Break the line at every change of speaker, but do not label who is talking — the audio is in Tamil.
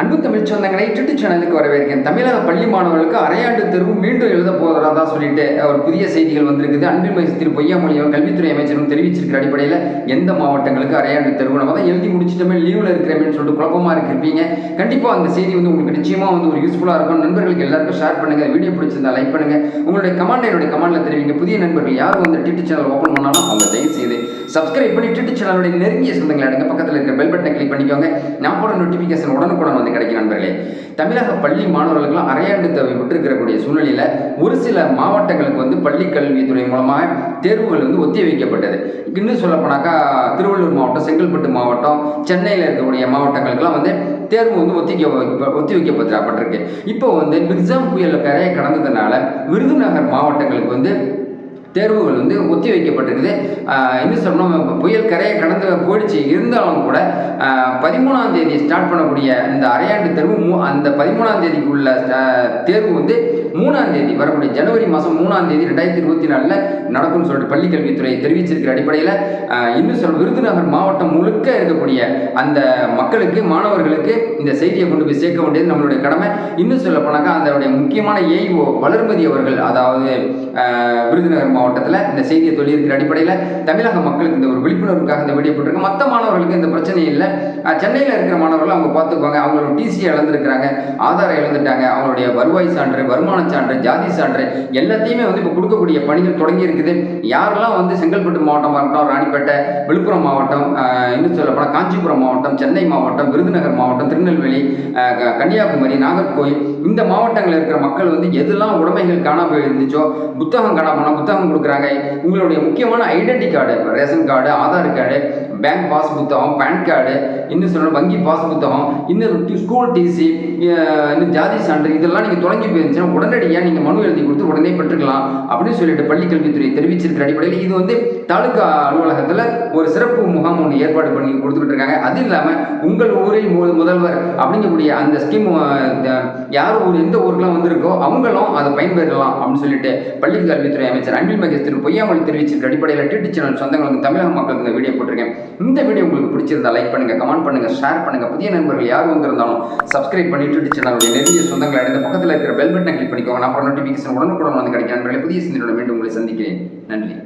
அன்பு தமிழ் சொந்தங்களை ட்விட்டு சேனலுக்கு வரவேற்கிறேன். தமிழக பள்ளி மாணவர்களுக்கு அரையாண்டு தேர்வு மீண்டும் எழுத போகிறதா சொல்லிட்டு ஒரு புதிய செய்திகள் வந்திருக்குது. அன்பில் திரு பொய்யாமொழியும் கல்வித்துறை அமைச்சரும் தெரிவிச்சிருக்கிற அடிப்படையில் எந்த மாவட்டங்களுக்கு அரையாண்டு தேர்வு நம்ம தான் எழுதி முடிச்சிட்டோமே லீவில் இருக்கிறேன்னு சொல்லிட்டு குழப்பமாக இருப்பீங்க. கண்டிப்பாக அந்த செய்தி வந்து உங்களுக்கு நிச்சயமாக வந்து ஒரு யூஸ்ஃபுல்லாக இருக்கும். நண்பர்களுக்கு எல்லாருக்கும் ஷேர் பண்ணுங்கள் வீடியோ பிடிச்சிருந்தா லைக் பண்ணுங்கள் உங்களுடைய கமெண்ட் என்னுடைய கமெண்ட்ல தெரிவிங்க. புதிய நண்பர்கள் யார் வந்து ட்விட்டு சேனல் ஓப்பன் பண்ணாலும் அவங்க தயவு செய்து சப்ஸ்கிரைப் பண்ணி சேனலுடைய நெருங்கிய சொந்தங்களை அடங்க பக்கத்தில் இருக்கிற பெல் பட்டனை கிளிக் பண்ணிக்கோங்க. நான் போட நோட்டிஃபிகேஷன் உடனுக்குடன் வந்து கிடைக்கும் நண்பர்களே. தமிழக பள்ளி மாணவர்களுக்கெல்லாம் அரையாண்டு தேவை விட்டுருக்கக்கூடிய சூழ்நிலையில் ஒரு சில மாவட்டங்களுக்கு வந்து பள்ளி கல்வித்துறை மூலமாக தேர்வுகள் வந்து ஒத்தி வைக்கப்பட்டது. இன்னும் சொல்லப்போனாக்கா திருவள்ளூர் மாவட்டம் செங்கல்பட்டு மாவட்டம் சென்னையில் இருக்கக்கூடிய மாவட்டங்களுக்கெல்லாம் வந்து தேர்வு வந்து ஒத்திக்க ஒத்தி வைக்கப்பட்டிருக்கு இப்போ வந்து மிக்ஸாம் புயல் கரையை கடந்ததுனால விருதுநகர் மாவட்டங்களுக்கு வந்து தேர்வுகள் வந்து ஒத்தி வைக்கப்பட்டிருக்குது இன்னும் சொல்லணும் புயல் கரையை கடந்து போயிடுச்சு. இருந்தாலும் கூட பதிமூணாம் தேதி ஸ்டார்ட் பண்ணக்கூடிய இந்த அரையாண்டு தேர்வு அந்த பதிமூணாம் தேதிக்குள்ள தேர்வு வந்து மூணாம் தேதி வரக்கூடிய ஜனவரி மாதம் மூணாம் தேதி ரெண்டாயிரத்தி இருபத்தி நாலில் நடக்கும்னு சொல்லிட்டு பள்ளிக்கல்வித்துறை தெரிவிச்சிருக்கிற அடிப்படையில் இன்னும் சொல்ல விருதுநகர் மாவட்டம் முழுக்க இருக்கக்கூடிய அந்த மக்களுக்கு மாணவர்களுக்கு இந்த செய்தியை கொண்டு போய் சேர்க்க வேண்டியது நம்மளுடைய கடமை. இன்னும் சொல்ல போனாக்கா அதனுடைய முக்கியமான ஏஇஓ வளர்மதி அவர்கள் அதாவது விருதுநகர் மாவட்டத்தில் இந்த செய்தியை சொல்லியிருக்கிற அடிப்படையில் தமிழக மக்களுக்கு இந்த ஒரு விழிப்புணர்வுக்காக இந்த வீடியோ போட்டிருக்கேன் மற்ற மாணவர்களுக்கு இந்த பிரச்சனை இல்லை. சென்னையில் இருக்கிற மாணவர்கள் அவங்க பார்த்துக்குவாங்க அவங்களோட டிசி இழந்திருக்கிறாங்க. ஆதாரம் இழந்துட்டாங்க. அவங்களுடைய வருவாய் சான்று வருமான சான்று ஜாதி சான்று எல்லாத்தையுமே வந்து இப்போ கொடுக்கக்கூடிய பணிகள் தொடங்கி இருக்குது. யாரெல்லாம் வந்து செங்கல்பட்டு மாவட்டமாக இருக்கட்டும் ராணிப்பேட்டை விழுப்புரம் மாவட்டம் இன்னும் சொல்லப்போனால் காஞ்சிபுரம் மாவட்டம் சென்னை மாவட்டம் விருதுநகர் மாவட்டம் திருநெல்வேலி க- கன்னியாகுமரி நாகர்கோயில் இந்த மாவட்டங்களில் இருக்கிற மக்கள் வந்து எதெல்லாம் உடைமைகள் காணாமல் இருந்துச்சோ புத்தகம் காணாமல் புத்தகம் கொடுக்குறாங்க. உங்களுடைய முக்கியமான identity card ration card Aadhaar card bank pass புத்தகம் பேன் கார்டு இன்னும் சொல்லணும் வங்கி பாஸ் புத்தகம் இன்னும் ஸ்கூல் டிசி இன்னும் ஜாதி சான்று இதெல்லாம் நீங்கள் தொடங்கி போயிருந்துச்சுன்னா உடனடியாக நீங்கள் மனு எழுதி கொடுத்து உடனே பெற்றுக்கலாம் அப்படின்னு சொல்லிட்டு பள்ளிக்கல்வித்துறை தெரிவிச்சிருக்கிற அடிப்படையில் இது வந்து தாலுகா அலுவலகத்தில் ஒரு சிறப்பு முகாம் ஒன்று ஏற்பாடு பண்ணி கொடுத்துக்கிட்டு இருக்காங்க. அது இல்லாமல் உங்கள் ஊரில் முதல்வர் அப்படிங்கக்கூடிய அந்த ஸ்கீம் யார் ஊர் எந்த ஊருக்குலாம் வந்திருக்கோ அவங்களும் அதை பயன்பெறலாம் அப்படின்னு சொல்லிட்டு பள்ளி கல்வித்துறை அமைச்சர் அன்பில் மகேஷ் திரு பொய்யாமொழி தெரிவிச்சிருக்க அடிப்படையில் டிடி சேனல் சொந்தங்களுக்கு தமிழக மக்களுக்கு இந்த வீடியோ போட்டிருக்கேன். இந்த வீடியோ உங்களுக்கு பிடிச்சிருந்தா லைக் பண்ணுங்க கமெண்ட் பண்ணுங்க ஷேர் பண்ணுங்க. புதிய நண்பர்கள் யார் வந்திருந்தாலும் சப்ஸ்கிரைப் பண்ணி டிடி சேனலுடைய நெருங்கிய சொந்தங்களை அடைந்த பக்கத்தில் இருக்கிற பெல் பட்டனை கிளிக் பண்ணிக்கோங்க. நான் அப்புறம் நோட்டிஃபிகேஷன் உடனுக்குடன் வந்து கிடைக்கும் நண்பர்களை புதிய சிந்தனையோட மீண்டும் உங்களை சந்திக்கிறேன். நன்றி.